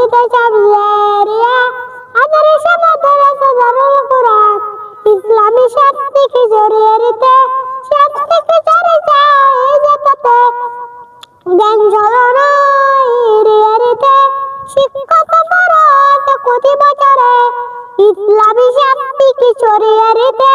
সব জারিয়া আদর্শ মাদ্রাসা দারুল কোরআন। ইসলামী শক্তিকে জড়িয়ে দিতে শক্তিকে জড়ে যায় যেতে জ্ঞান ঝলনায় এড়িয়ে দিতে শিক্ষক পড়াতে প্রতি বছরে ইসলামী শক্তিকে ছড়িয়ে দিতে